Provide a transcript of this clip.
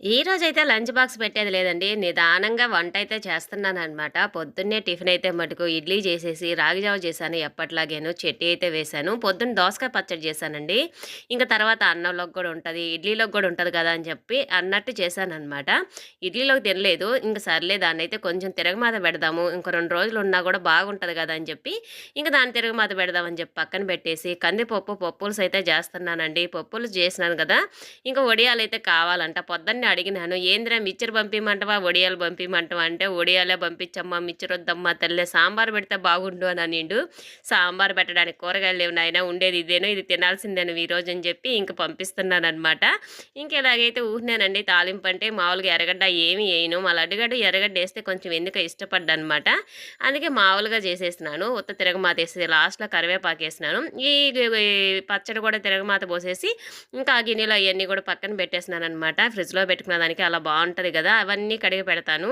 ఈ రోజైతే lunch box పెట్టేది లేదండి. నిదానంగా వంట అయితే చేస్తున్నాను అనమాట పొద్దున్నే టిఫిన్ అయితే మటుకు ఇడ్లీ చేసేసి, రాగిజావ చేశాను ఎప్పట్లాగేను. చట్నీ అయితే వేశాను. పొద్దున్న దోసకాయ పచ్చడి చేశానండి. ఇంకా తర్వాత అన్నంలోకి కూడా ఉంటుంది ఇడ్లీలోకి కూడా ఉంటుంది కదా అని చెప్పి అన్నట్టు చేశాననమాట. ఇడ్లీలోకి తినలేదు. ఇంక సర్లే దాన్ని అయితే కొంచెం తిరగమాత పెడదాము. ఇంక రెండు రోజులు ఉన్నా కూడా బాగుంటుంది కదా అని చెప్పి, ఇంకా దాన్ని తిరగమాత పెడదామని చెప్పి పక్కన పెట్టేసి, కందిపప్పు పప్పులుస్ అయితే చేస్తున్నానండి. పప్పులు చేసినాను గదా! ఇంక అయితే కావాలంట. పొద్దున్నే అడిగినాను. "ఏందిరా మిక్చర్ పంపియమంటవా? వడియాలు పంపియమంటవా?" అంటే, "వడియాలే పంపించమ్మా మిక్చరొద్దమ్మా తల్లే సాంబార్ పెడితే బాగుండు" అని అనిండు. సాంబార్ పెట్టడానికి కూరగాయలు లేవు నాయన ఉండేది ఇదేనో ఇది తినాల్సిందేను ఈరోజు అని చెప్పి ఇంక పంపిస్తున్నాననమాట. ఇంక ఎలాగైతే ఊహనేనండి తాలింపు అంటే మామూలుగా ఎరగడ్డ ఏమి వేయను మా లడ్డుగాడు ఎర్రగడ్డ వేస్తే కొంచెం ఎందుకో ఇష్టపడ్డనమాట. అందుకే మామూలుగా చేసేసినాను. ఉత్త తిరగమాత వేసేది లాస్ట్‌లో కరివేపాకేసినాను. ఈ ఈ పచ్చడి కూడా తిరగమాత పోసేసి, ఇంకా ఆ గిన్నెలో అవన్నీ కూడా పక్కన పెట్టేసినాననమాట. ఫ్రిడ్జ్‌లో పెట్టుకున్న దానికి అలా బాగుంటుంది కదా అవన్నీ కడిగి పెడతాను.